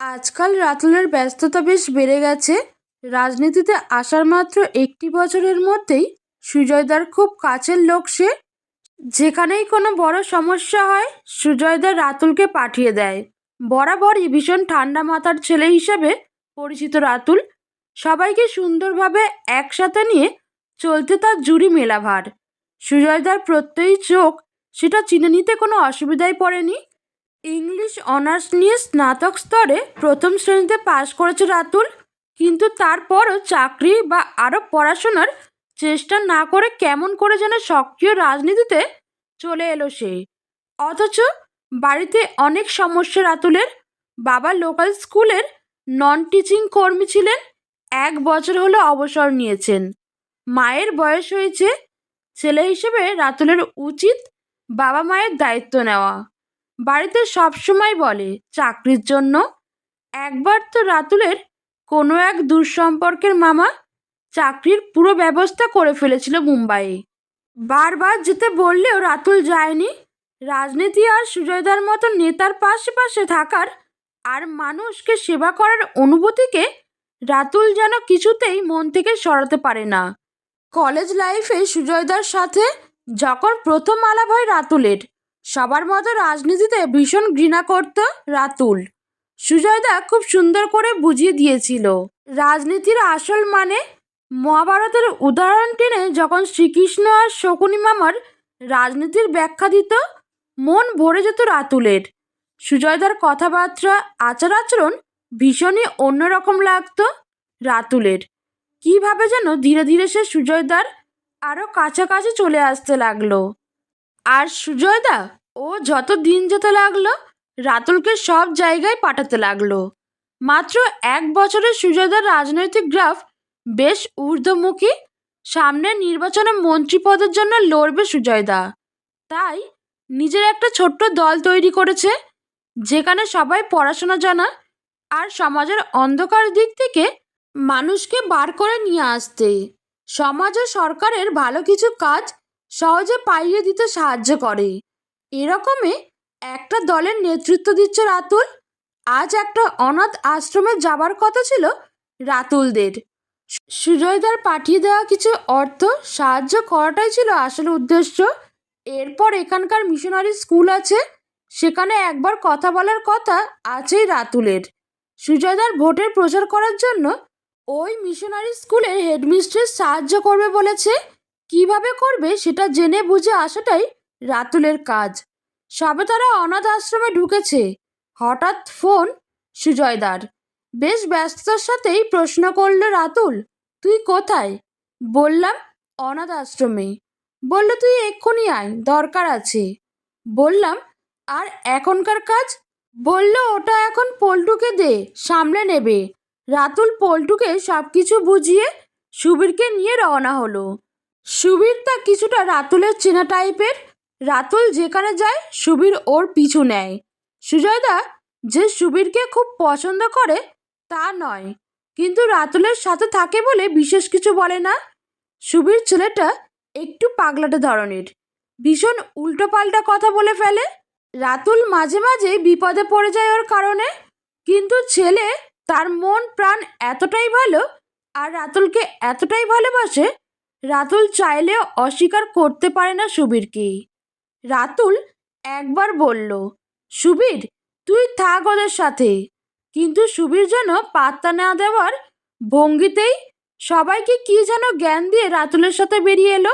আজকাল রাতুলের ব্যস্ততা বেশ বেড়ে গেছে। রাজনীতিতে আসার মাত্র একটি বছরের মধ্যেই সুজয়দার খুব কাছের লোক সে। যেখানেই কোনো বড় সমস্যা হয় সুজয়দা রাতুলকে পাঠিয়ে দেয়। বরাবরই ভীষণ ঠান্ডা মাথার ছেলে হিসেবে পরিচিত রাতুল। সবাইকে সুন্দরভাবে একসাথে নিয়ে চলতে তার জুড়ি মেলাভার। সুজয়দার প্রত্যয়ী চোখ, সেটা চিনে নিতে কোনো অসুবিধাই পড়েনি। ইংলিশ অনার্স নিয়ে স্নাতক স্তরে প্রথম শ্রেণীতে পাশ করেছে রাতুল, কিন্তু তারপরও চাকরি বা আরও পড়াশোনার চেষ্টা না করে কেমন করে যেন সক্রিয় রাজনীতিতে চলে এলো সে। অথচ বাড়িতে অনেক সমস্যা রাতুলের। বাবা লোকাল স্কুলের নন টিচিং কর্মী ছিলেন, এক বছর হলো অবসর নিয়েছেন। মায়ের বয়স হয়েছে, ছেলে হিসেবে রাতুলের উচিত বাবা মায়ের দায়িত্ব নেওয়া। বাড়িতে সবসময় বলে চাকরির জন্য। একবার তো রাতুলের কোনো এক দুঃসম্পর্কের মামা চাকরির পুরো ব্যবস্থা করে ফেলেছিল মুম্বাইয়ে। বারবার যেতে বললেও রাতুল যায়নি। রাজনীতি আর সুজয়দার মতো নেতার পাশে পাশে থাকার আর মানুষকে সেবা করার অনুভূতিকে রাতুল যেন কিছুতেই মন থেকে সরাতে পারে না। কলেজ লাইফে সুজয়দার সাথে যখন প্রথম আলাপ হয় রাতুলের সবার মতো রাজনীতিতে ভীষণ ঘৃণা করত রাতুল। সুজয়দা খুব সুন্দর করে বুঝিয়ে দিয়েছিল, রাজনীতির আসল মানে মহাভারতের উদাহরণ টেনে যখন শ্রীকৃষ্ণ আর শকুনি মামার রাজনীতির ব্যাখ্যা দিত, মন ভরে যেত রাতুলের। সুজয়দার কথাবার্তা আচার আচরণ ভীষণই অন্যরকম লাগতো রাতুলের। কীভাবে যেন ধীরে ধীরে সে সুজয়দার আরও কাছাকাছি চলে আসতে লাগল। আর সুজয়দা, ও যত দিন যেতে লাগল, রাতুলকে সব জায়গায় পাঠাতে লাগল। মাত্র এক বছরের সুজয়দার রাজনৈতিক গ্রাফ বেশ ঊর্ধ্বমুখী সামনের নির্বাচনে মন্ত্রী পদের জন্য লড়বে সুজয়দা। তাই নিজের একটা ছোট্ট দল তৈরি করেছে, যেখানে সবাই পড়াশোনা জানা আর সমাজের অন্ধকার দিক থেকে মানুষকে বার করে নিয়ে আসতে। সমাজ ও সরকারের ভালো কিছু কাজ সহজে পাইয়ে দিতে সাহায্য করে। এরকমই একটা দলের নেতৃত্ব দিচ্ছে রাতুল। আজ একটা অনাথ আশ্রমে যাবার কথা ছিল রাতুলদের। সুজয়দার পাঠিয়ে দেওয়া কিছু অর্থ সাহায্য করাটাই ছিল আসল উদ্দেশ্য। এরপর এখানকার মিশনারি স্কুল আছে। সেখানে একবার কথা বলার কথা আছেই রাতুলের। সুজয়দার ভোটের প্রচার করার জন্য ওই মিশনারি স্কুলের হেডমিস্ট্রেস সাহায্য করবে বলেছে। কীভাবে করবে সেটা জেনে বুঝে আসাটাই রাতুলের কাজ। সবে তারা অনাথ আশ্রমে ঢুকেছে। হঠাৎ ফোন, সুজয়দার। বেশ ব্যস্ততার সাথেই প্রশ্ন করল রাতুল, তুই কোথায়? বললাম অনাথ আশ্রমে। বলল তুই এক্ষুনি আয়, দরকার আছে। বললাম, আর এখনকার কাজ? বলল ওটা এখন পল্টুকে দে, সামলে নেবে। রাতুল পল্টুকে সব কিছু বুঝিয়ে সুবীরকে নিয়ে রওনা হলো। সুবীর তা কিছুটা রাতুলের চেনা টাইপের রাতুল যেখানে যায়, সুবীর ওর পিছু নেয়। সুজয়দা যে সুবীরকে খুব পছন্দ করে, তা নয়। কিন্তু রাতুলের সাথে থাকে বলে বিশেষ কিছু বলে না। সুবীর ছেলেটা একটু পাগলাটে ধরনের। ভীষণ উল্টোপাল্টা কথা বলে ফেলে। রাতুল মাঝে মাঝে বিপদে পড়ে যায় ওর কারণে। কিন্তু ছেলে তার মন প্রাণ এতটাই ভালো, আর রাতুলকে এতটাই ভালোবাসে রাতুল চাইলেও অস্বীকার করতে পারে না সুবীরকে। রাতুল একবার বলল, সুবীর, তুই থাক ওদের সাথে। কিন্তু সুবীর যেন পাত্তা না দেওয়ার ভঙ্গিতেই সবাইকে কি যেন জ্ঞান দিয়ে রাতুলের সাথে বেরিয়ে এলো।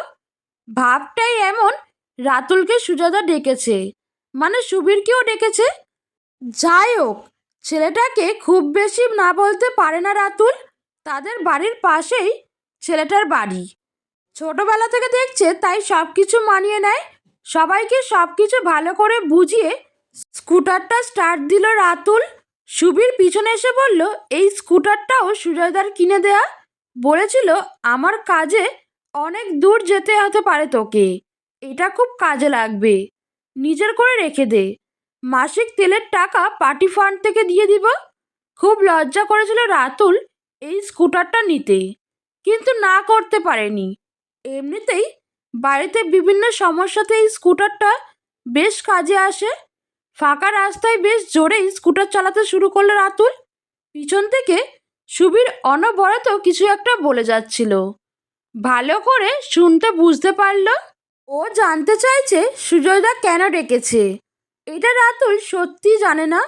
ভাবটাই এমন রাতুলকে সুজাদা ডেকেছে। মানে সুবীরকেও ডেকেছে। যাই হোক, ছেলেটাকে খুব বেশি না বলতে পারে না রাতুল। তাদের বাড়ির পাশেই ছেলেটার বাড়ি। ছোটবেলা থেকে দেখছে, তাই সব কিছু মানিয়ে নেয়। সবাইকে সব কিছু ভালো করে বুঝিয়ে স্কুটারটা স্টার্ট দিল রাতুল। সুবীর পিছনে এসে বলল, এই স্কুটারটাও সুজয়দার কিনে দেয়া। বলেছিল, আমার কাজে অনেক দূর যেতে হতে পারে তোকে। এটা খুব কাজে লাগবে। নিজের করে রেখে দে। মাসিক তেলের টাকা পার্টি ফান্ড থেকে দিয়ে দিব। খুব লজ্জা করেছিল রাতুল এই স্কুটারটা নিতে। কিন্তু না করতে পারেনি। এমনিতেই বাড়িতে বিভিন্ন সমস্যাতে এই স্কুটারটা বেশ কাজে আসে। ফাঁকা রাস্তায় বেশ জোরেই স্কুটার চালাতে শুরু করল রাতুল। পিছন থেকে সুবীর অনবরত কিছু একটা বলে যাচ্ছিল। ভালো করে শুনতে বুঝতে পারল। ও জানতে চাইছে সুজয়দা কেন ডেকেছে। এটা রাতুল সত্যি জানে না।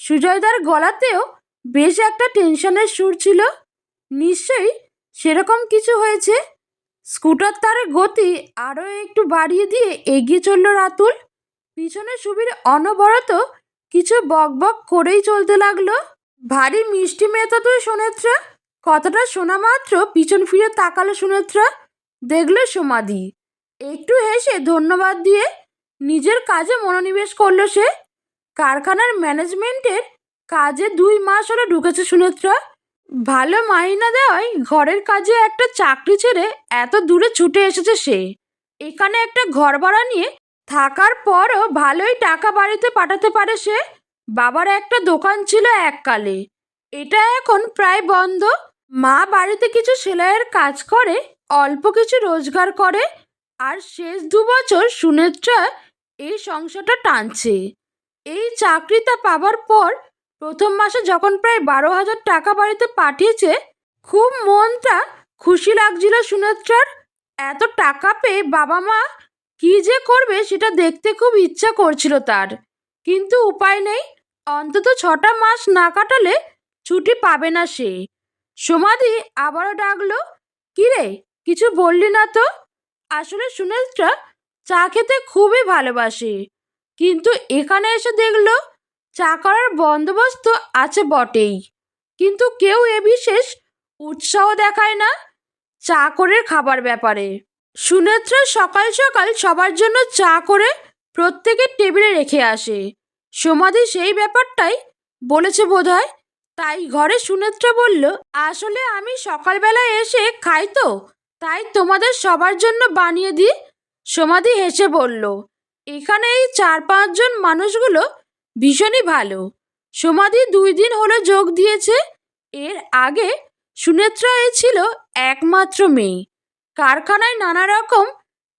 সুজয়দার গলাতেও বেশ একটা টেনশনের সুর ছিল। নিশ্চয়ই সেরকম কিছু হয়েছে। স্কুটার তার গতি আরও একটু বাড়িয়ে দিয়ে এগিয়ে চলল রাতুল। পিছনে সুবীর অনবরত কিছু বকবক করেই চলতে লাগল। ভারী মিষ্টি মেয়ে তুই সুনেত্রা। কথাটা শোনা মাত্র পিছন ফিরে তাকালো সুনেত্রা। দেখল সমাধি একটু হেসে ধন্যবাদ দিয়ে নিজের কাজে মনোনিবেশ করল সে। কারখানার ম্যানেজমেন্টের কাজে দুই মাস হলো ঢুকেছে সুনেত্রা। ভালো মাহিনা দেওয়ায় ঘরের কাজে একটা চাকরি ছেড়ে এত দূরে ছুটে এসেছে সে। এখানে একটা ঘর ভাড়া নিয়ে থাকার পরও ভালোই টাকা বাড়িতে পাঠাতে পারে সে। বাবার একটা দোকান ছিল এককালে। এটা এখন প্রায় বন্ধ। মা বাড়িতে কিছু সেলাইয়ের কাজ করে, অল্প কিছু রোজগার করে। আর শেষ দু বছর সুনেত্রা এই সংসারটা টানছে। এই চাকরিটা পাবার পর প্রথম মাসে যখন প্রায় বারো হাজার টাকা বাড়িতে পাঠিয়েছে, খুব মনটা খুশি লাগছিল সুনেত্রার। এত টাকা পেয়ে বাবা মা কী যে করবে সেটা দেখতে খুব ইচ্ছা করছিল তার। কিন্তু উপায় নেই, অন্তত ছটা মাস না কাটালে ছুটি পাবে না সে। সমাধি আবারও ডাকলো কিরে কিছু বললি না তো? আসলে সুনেত্রা চা খেতে খুবই ভালোবাসে। কিন্তু এখানে এসে দেখল চা করার বন্দোবস্ত আছে বটেই, কিন্তু কেউ এ বিশেষ উৎসাহ দেখায় না চা করে খাবার ব্যাপারে। সুনেত্রা সকাল সকাল সবার জন্য চা করে প্রত্যেকের টেবিলে রেখে আসে। সমাধি সেই ব্যাপারটাই বলেছে বোধহয়। তাই ঘরে সুনেত্রা বলল, আসলে আমি সকালবেলায় এসে খাই তো, তাই তোমাদের সবার জন্য বানিয়ে দিই। সমাধি হেসে বলল, এখানে এই চার পাঁচজন মানুষগুলো ভীষণই ভালো। সমাধি দুই দিন হলো যোগ দিয়েছে। এর আগে সুনেত্রা এ ছিল একমাত্র মেয়ে। কারখানায় নানা রকম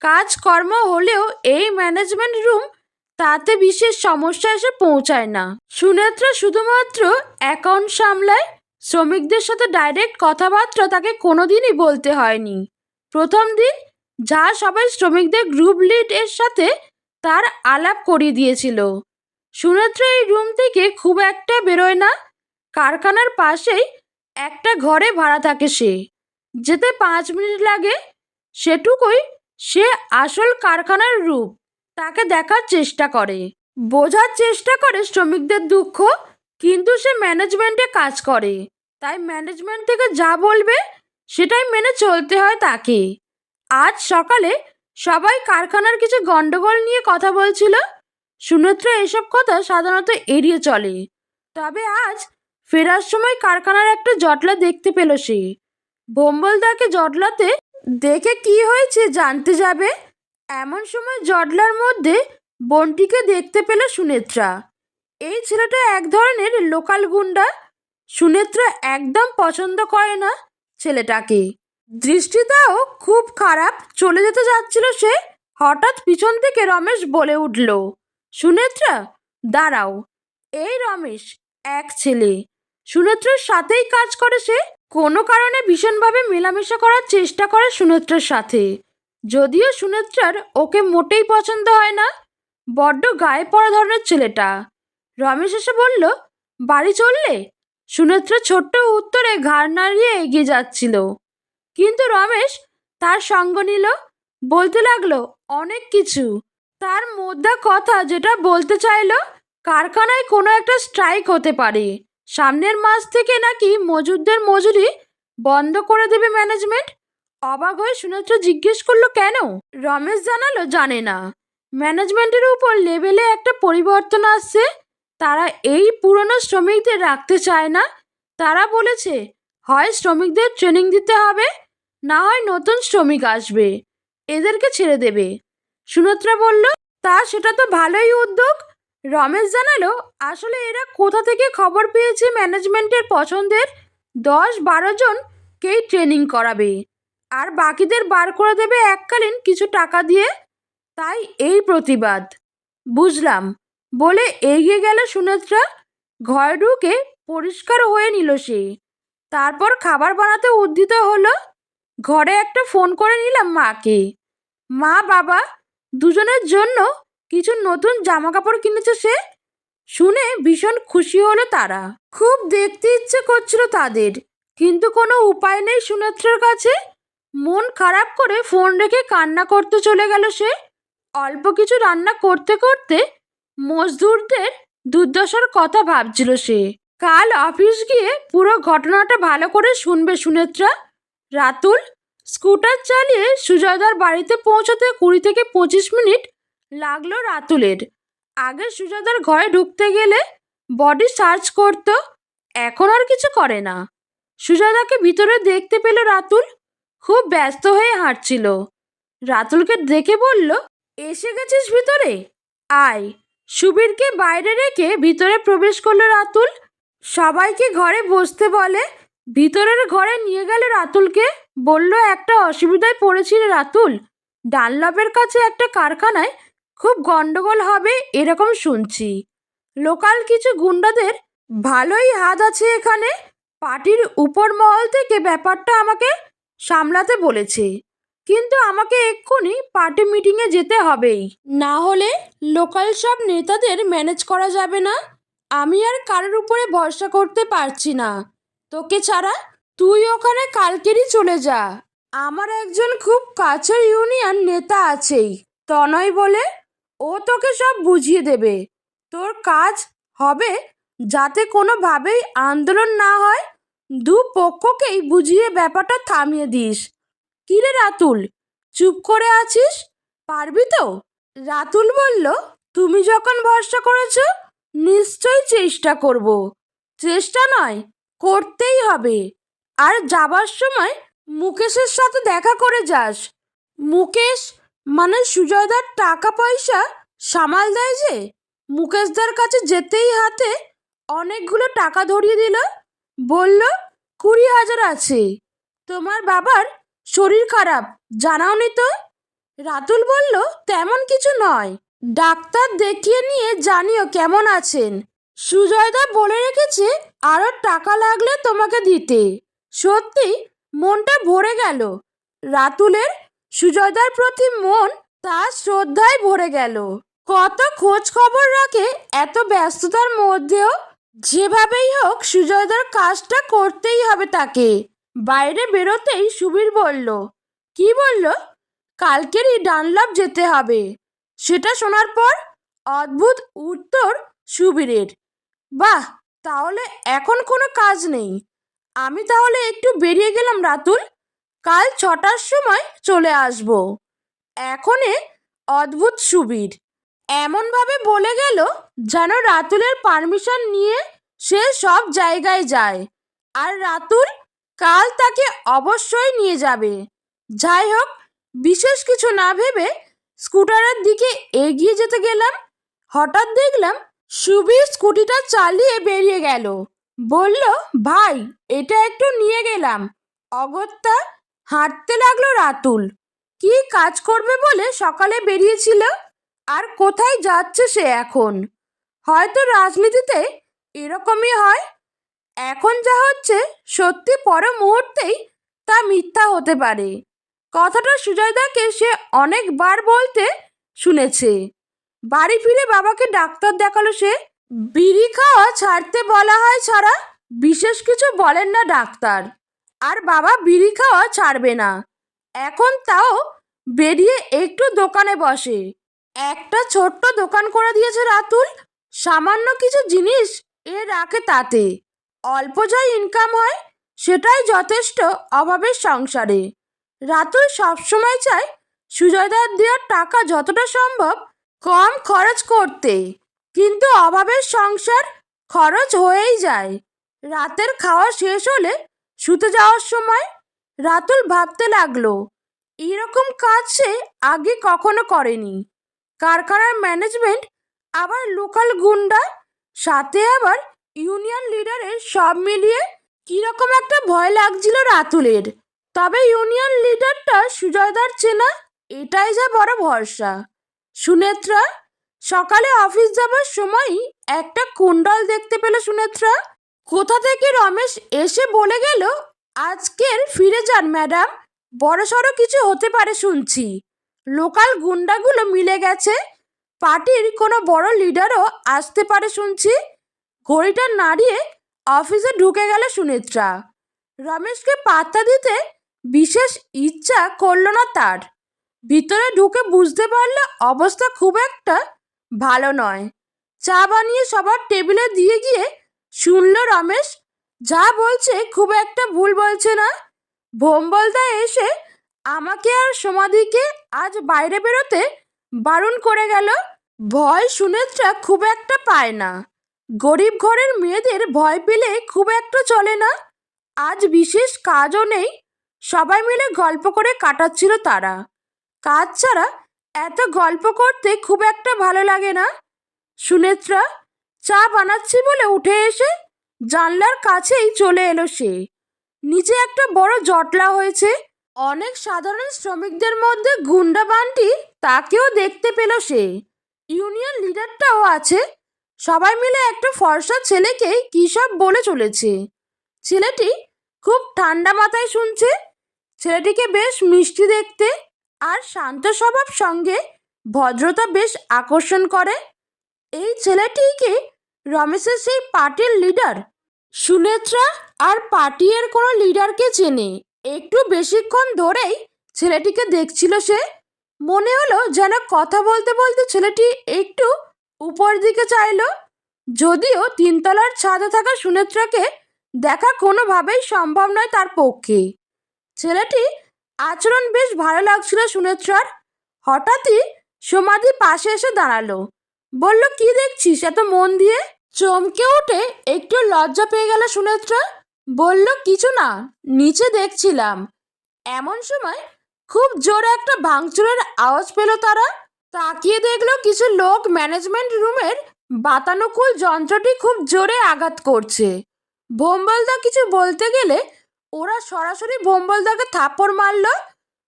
কাজকর্ম হলেও এই ম্যানেজমেন্ট রুম তাতে বিশেষ সমস্যা এসে পৌঁছায় না। সুনেত্রা শুধুমাত্র অ্যাকাউন্ট সামলায়, শ্রমিকদের সাথে ডাইরেক্ট কথাবার্তা তাকে কোনোদিনই বলতে হয়নি। প্রথম দিন যা সবাই শ্রমিকদের গ্রুপ লিড এর সাথে তার আলাপ করিয়ে দিয়েছিল। সুনেত্রা এই রুম থেকে খুব একটা বেরোয় না। কারখানার পাশেই একটা ঘরে ভাড়া থাকে সে। যেতে পাঁচ মিনিট লাগে। সেটুকুই সে আসল কারখানার রূপ। তাকে দেখার চেষ্টা করে। বোঝার চেষ্টা করে শ্রমিকদের দুঃখ, কিন্তু সে ম্যানেজমেন্টে কাজ করে। তাই ম্যানেজমেন্ট থেকে যা বলবে, সেটাই মেনে চলতে হয় তাকে। আজ সকালে সবাই কারখানার কিছু গন্ডগোল নিয়ে কথা বলছিল। সুনেত্রা এসব কথা সাধারণত এড়িয়ে চলে তবে আজ ফেরার সময় কারখানার একটা জটলা দেখতে পেল সে। বোম্বলদাকে জটলাতে দেখে কি হয়েছে জানতে যাবে? এমন সময় জটলার মধ্যে বন্টিকে দেখতে পেল সুনেত্রা। এই ছেলেটা এক ধরনের লোকাল গুন্ডা। সুনেত্রা একদম পছন্দ করে না ছেলেটাকে। দৃষ্টিটাও খুব খারাপ। চলে যেতে যাচ্ছিল সে। হঠাৎ পিছন থেকে রমেশ বলে উঠল সুনেত্রা, দাঁড়াও। এই রমেশ, এক ছেলে। সুনেত্রার সাথেই কাজ করে সে, কোনো কারণে ভীষণভাবে মেলামেশা করার চেষ্টা করে সুনেত্রার সাথে। যদিও সুনেত্রার ওকে মোটেই পছন্দ হয় না, বড্ড গায়ে পড়া ধরনের ছেলেটা। রমেশ এসে বলল, বাড়ি চললে? সুনেত্রা ছোট্ট উত্তরে ঘাড় নাড়িয়ে এগিয়ে যাচ্ছিল। কিন্তু রমেশ তার সঙ্গ নিল, বলতে লাগল, অনেক কিছু। তার মোদ্দা কথা যেটা বলতে চাইলো, কারখানায় কোনো একটা স্ট্রাইক হতে পারে। সামনের মাস থেকে নাকি মজুরদের মজুরি বন্ধ করে দেবে ম্যানেজমেন্ট? অবাক হয়ে সুনেত্রা জিজ্ঞেস করল, কেন? রমেশ জানালো, জানে না। ম্যানেজমেন্টের উপর লেভেলে একটা পরিবর্তন আসছে। তারা এই পুরনো শ্রমিকদের রাখতে চায় না। তারা বলেছে, হয় শ্রমিকদের ট্রেনিং দিতে হবে, না হয় নতুন শ্রমিক আসবে। এদেরকে ছেড়ে দেবে। সুনেত্রা বলল, তা সেটা তো ভালোই উদ্যোগ। রমেশ জানালো, আসলে এরা কোথা থেকে খবর পেয়েছে ম্যানেজমেন্টের পছন্দের? দশ বারো জনকেই ট্রেনিং করাবে? আর বাকিদের বার করে দেবে এককালীন কিছু টাকা দিয়ে? তাই এই প্রতিবাদ। বুঝলাম। বলে এগিয়ে গেল সুনেত্রা। ঘরে ঢুকে পরিষ্কার হয়ে নিল সে। তারপর খাবার বানাতে উদ্যত হলো। ঘরে একটা ফোন করে নিলাম মাকে। মা, বাবা দুজনের জন্য কিছু নতুন জামা কাপড় কিনেছে সে? শুনে ভীষণ খুশি হলো তারা। খুব দেখতে ইচ্ছে করছিল তাদের, কিন্তু কোনো উপায় নেই সুনেত্রার কাছে। মন খারাপ করে ফোন রেখে কান্না করতে চলে গেল সে। অল্প কিছু রান্না করতে করতে মজদুরদের দুর্দশার কথা ভাবছিল সে। কাল অফিস গিয়ে পুরো ঘটনাটা ভালো করে শুনবে সুনেত্রা। রাতুল স্কুটার চালিয়ে সুজয়দার বাড়িতে পৌঁছাতে কুড়ি থেকে পঁচিশ মিনিট লাগল রাতুলের। আগে সুজয়দার ঘরে ঢুকতে গেলে বডি সার্চ করত, এখন আর কিছু করে না। সুজয়দাকে ভিতরে দেখতে পেল রাতুল খুব ব্যস্ত হয়ে হাঁটছিল। রাতুলকে দেখে বলল, এসে গেছিস ভিতরে? আয়। সুবীরকে বাইরে রেখে ভিতরে প্রবেশ করল রাতুল। সবাইকে ঘরে বসতে বলে ভিতরের ঘরে নিয়ে গেল রাতুলকে। বলল, একটা অসুবিধায় পড়েছি রে রাতুল। ডানলপের কাছে একটা কারখানায় খুব গন্ডগোল হবে, এরকম শুনছি। লোকাল কিছু গুন্ডাদের ভালোই হাত আছে এখানে। পার্টির উপর মহল থেকে ব্যাপারটা আমাকে সামলাতে বলেছে। কিন্তু আমাকে এক্ষুনি পার্টি মিটিংয়ে যেতে হবেই। না হলে লোকাল সব নেতাদের ম্যানেজ করা যাবে না। আমি আর কারোর উপরে ভরসা করতে পারছি না। তোকে ছাড়া তুই ওখানে কালকেরই চলে যা। আমার একজন খুব কাছের ইউনিয়ন নেতা আছেই, তনয় বলে। ও তোকে সব বুঝিয়ে দেবে। তোর কাজ হবে যাতে কোনোভাবেই আন্দোলন না হয়। দু পক্ষকেই বুঝিয়ে ব্যাপারটা থামিয়ে দিস। কিরে রাতুল, চুপ করে আছিস? পারবি তো? রাতুল বলল, তুমি যখন ভরসা করেছ, নিশ্চয়ই চেষ্টা করব। চেষ্টা নয় করতেই হবে। আর যাবার সময় মুকেশের সাথে দেখা করে যাস। মুকেশ মানে সুজয়দার টাকা পয়সা সামাল দেয় যে, মুকেশদার কাছে যেতেই হাতে অনেকগুলো টাকা ধরিয়ে দিল। বলল, কুড়ি হাজার আছে। তোমার বাবার শরীর খারাপ, জানাওনি তো? রাতুল বলল, তেমন কিছু নয়। ডাক্তার দেখিয়ে নিয়ে জানিও কেমন আছেন। সুজয়দা বলে রেখেছে আরও টাকা লাগলে তোমাকে দিতে। সত্যি, মনটা ভরে গেল। রাতুলের, সুজয়দার প্রতি মন তার শ্রদ্ধায় ভরে গেল। কত খোঁজ খবর রাখে এত ব্যস্ততার মধ্যেও যেভাবেই হোক সুজয়দার কাজটা করতেই হবে তাকে। বাইরে বেরোতেই সুবীর বলল, কি বলল? কালকেরই ডানলাভ যেতে হবে। সেটা শোনার পর অদ্ভুত উত্তর সুবীরের। বাহ, তাহলে এখন কোনো কাজ নেই। আমি তাহলে একটু বেরিয়ে গেলাম, রাতুল। কাল ছটার সময় চলে আসব। এখনে অদ্ভুত সুবীর। এমনভাবে বলে গেল যেন রাতুলের পারমিশন নিয়ে সে সব জায়গায় যায়। আর রাতুল কাল তাকে অবশ্যই নিয়ে যাবে। যাই হোক, বিশেষ কিছু না ভেবে স্কুটারের দিকে এগিয়ে যেতে গেলাম। হঠাৎ দেখলাম সুবীর স্কুটিটা চালিয়ে বেরিয়ে গেল। বলল, ভাই, এটা একটু নিয়ে গেলাম। অগত্যা হাঁটতে লাগল রাতুল। কি কাজ করবে বলে সকালে বেরিয়েছিল? আর কোথায় যাচ্ছে সে এখন? হয়তো রাজনীতিতে এরকমই হয়। এখন যা হচ্ছে, সত্যি পর মুহূর্তেই তা মিথ্যা হতে পারে। কথাটা সুজয়দাকে সে অনেকবার বলতে শুনেছে। বাড়ি ফিরে বাবাকে ডাক্তার দেখাল সে। বিড়ি খাওয়া ছাড়তে বলা হয় ছাড়া বিশেষ কিছু বলেন না ডাক্তার। আর বাবা বিড়ি খাওয়া ছাড়বে না। এখন তাও বেরিয়ে একটু দোকানে বসে। একটা ছোট্ট দোকান করে দিয়েছে রাতুল। সামান্য কিছু জিনিস এ রাখে তাতে। অল্প যা ইনকাম হয়, সেটাই যথেষ্ট অভাবের সংসারে। রাতুল সবসময় চায় সুজয়দার দেওয়ার টাকা যতটা সম্ভব কম খরচ করতে কিন্তু অভাবের সংসার খরচ হয়েই যায়। রাতের খাওয়া শেষ হলে শুতে যাওয়ার সময় রাতুল ভাবতে লাগল, এরকম কাজ সে আগে কখনো করেনি। কারখানার ম্যানেজমেন্ট আবার লোকাল গুন্ডা, সাথে আবার ইউনিয়ন লিডারের সব মিলিয়ে কীরকম একটা ভয় লাগছিল রাতুলের। তবে ইউনিয়ন লিডারটা সুজয়দার চেনা, এটাই যা বড় ভরসা। সুনেত্রা, সকালে অফিস যাবার সময়ই একটা কুণ্ডল দেখতে পেল সুনেত্রা। কোথা থেকে রমেশ এসে বলে গেল, আজকের ফিরে যান, ম্যাডাম। বড়সড় কিছু হতে পারে শুনছি। লোকাল গুন্ডাগুলো মিলে গেছে। পার্টির কোনো বড় লিডারও আসতে পারে শুনছি। ঘড়িটা নাড়িয়ে অফিসে ঢুকে গেল সুনেত্রা। রমেশকে পাত্তা দিতে বিশেষ ইচ্ছা করল না তার। ভিতরে ঢুকে বুঝতে পারল অবস্থা খুব একটা ভালো নয়। চা বানিয়ে সবার টেবিলে দিয়ে গিয়ে শুনল রমেশ, যা বলছে খুব একটা ভুল বলছে না। ভোম্বলদা এসে আমাকে আর সমাধিকে আজ বাইরে বেরোতে বারণ করে গেল। ভয় সুনেত্রা খুব একটা পায় না। গরিব ঘরের মেয়েদের ভয় পেলে খুব একটা চলে না। আজ বিশেষ কাজও নেই। সবাই মিলে গল্প করে কাটাচ্ছিল তারা। কাজ ছাড়া এত গল্প করতে খুব একটা ভালো লাগে না। সুনেত্রা, চা বানাচ্ছি বলে উঠে এসে জানলার কাছেই চলে এলো সে। নিচে একটা বড় জটলা হয়েছে। অনেক সাধারণ শ্রমিকদের মধ্যে গুন্ডা বান্টি তাকেও দেখতে পেল সে। ইউনিয়ন লিডারটাও আছে। সবাই মিলে একটা ফর্সা ছেলেকে কী সব বলে চলেছে। ছেলেটি খুব ঠান্ডা মাথায় শুনছে। ছেলেটিকে বেশ মিষ্টি দেখতে আর শান্ত স্বভাব সঙ্গে ভদ্রতা বেশ আকর্ষণ করে। এই ছেলেটিকে রমেশের সেই পার্টির লিডার সুনেত্রা আর পার্টির কোনো লিডারকে চেনে। একটু বেশিক্ষণ ধরেই ছেলেটিকে দেখছিল সে। মনে হলো যেন কথা বলতে বলতে ছেলেটি একটু উপর দিকে চাইলো। যদিও তিনতলার ছাদে থাকা সুনেত্রাকে দেখা কোনোভাবেই সম্ভব নয় তার পক্ষে। ছেলেটি আচরণ বেশ ভালো লাগছিল সুনেত্রার। হঠাৎই সমাধি পাশে এসে দাঁড়াল। বলল, কি দেখছিস এত মন দিয়ে? চমকে উঠে একটু লজ্জা পেয়ে গেল সুনেত্রা। বলল, কিছু না, নিচে দেখছিলাম। এমন সময় খুব জোরে একটা ভাঙচুরের আওয়াজ পেল তারা। তাকিয়ে দেখল, কিছু লোক ম্যানেজমেন্ট রুমের বাতানুকূল যন্ত্রটি খুব জোরে আঘাত করছে। বোম্বলদা কিছু বলতে গেলে ওরা সরাসরি বোম্বলদাকে থাপ্পড় মারল।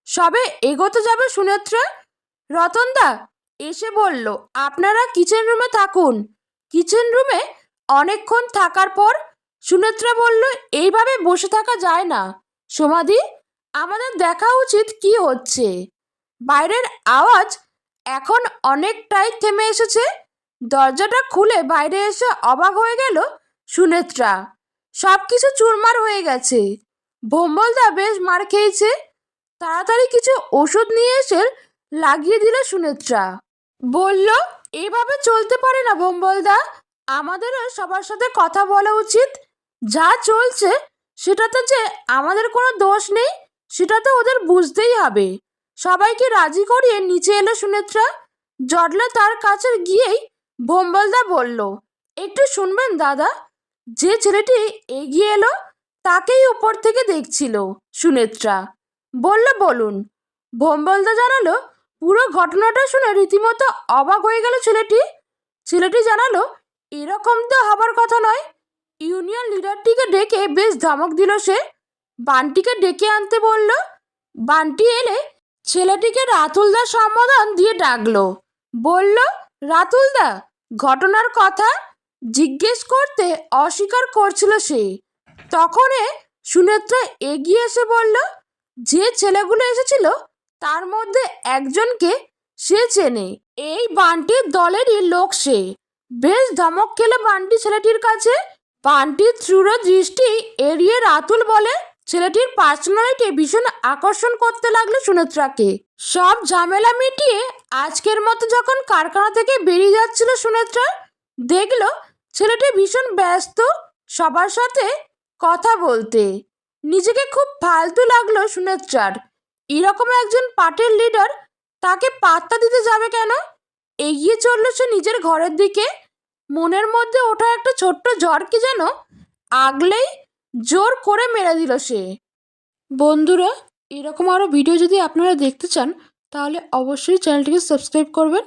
সবে এগোতে যাবে সুনেত্রা? রতনদা এসে বলল, আপনারা কিচেন রুমে থাকুন। কিচেন রুমে অনেকক্ষণ থাকার পর। সুনেত্রা বলল, এইভাবে বসে থাকা যায় না। সমাধি আমাদের দেখা উচিত কি হচ্ছে? বাইরের আওয়াজ এখন অনেকটাই থেমে এসেছে। দরজাটা খুলে বাইরে এসে অবাক হয়ে গেল সুনেত্রা। সব কিছু চুরমার হয়ে গেছে। ভোম্বলদা বেশ মার খেয়েছে। তাড়াতাড়ি কিছু ওষুধ নিয়ে এসে লাগিয়ে দিল সুনেত্রা। বলল, এভাবে চলতে পারে না ভোম্বলদা আমাদেরও সবার সাথে কথা বলা উচিত। যা চলছে, সেটাতে যে আমাদের কোনো দোষ নেই, সেটা তো ওদের বুঝতেই হবে। সবাইকে রাজি করিয়ে নিচে এলো সুনেত্রা। জটলা তার কাছে গিয়েই ভোম্বলদা বলল, একটু শুনবেন দাদা, যে ছেলেটি এগিয়ে এলো তাকেই উপর থেকে দেখছিল সুনেত্রা। বলল বলুন, ভোম্বলদা জানালো, পুরো ঘটনাটা শুনে রীতিমতো অবাক হয়ে গেল ছেলেটি? ছেলেটি জানালো, এরকম তো হবার কথা নয়। ইউনিয়ন লিডারটিকে ডেকে বেশ ধমক দিল সে। বান্টিকে ডেকে আনতে বলল, বান্টি এলে ছেলেটিকে রাতুলদা সম্বোধন দিয়ে ডাকলো। বলল, রাতুলদা, ঘটনার কথা জিজ্ঞেস করতে অস্বীকার করছিল সে। তখনে সুনেত্রা এগিয়ে এসে বলল, যে ছেলেগুলো এসেছিল, তার মধ্যে একজনকে সে চেনে। এই বান্টির দলেরই লোক সে। বেশ ধমক খেলে বান্টি ছেলেটির কাছে। বান্টির তীব্র দৃষ্টি এড়িয়ে রাতুল বলে, ছেলেটির পার্সোনালিটি ভীষণ আকর্ষণ করতে লাগল সুনেত্রাকে। সব ঝামেলা মিটিয়ে আজকের মতো যখন কারখানা থেকে বেরিয়ে যাচ্ছিল সুনেত্রা, দেখল ছেলেটি ভীষণ ব্যস্ত। সবার সাথে কথা বলতে। নিজেকে খুব ফালতু লাগল সুনেত্রার। এরকম একজন পার্টির লিডার তাকে পাত্তা দিতে যাবে কেন? এগিয়ে চলল সে নিজের ঘরের দিকে। মনের মধ্যে ওঠা একটা ছোট্ট জ্বরকে যেন আগলেই জোর করে মেরে দিল সে। বন্ধুরা, এরকম আরও ভিডিও যদি আপনারা দেখতে চান, তাহলে অবশ্যই চ্যানেলটিকে সাবস্ক্রাইব করবেন।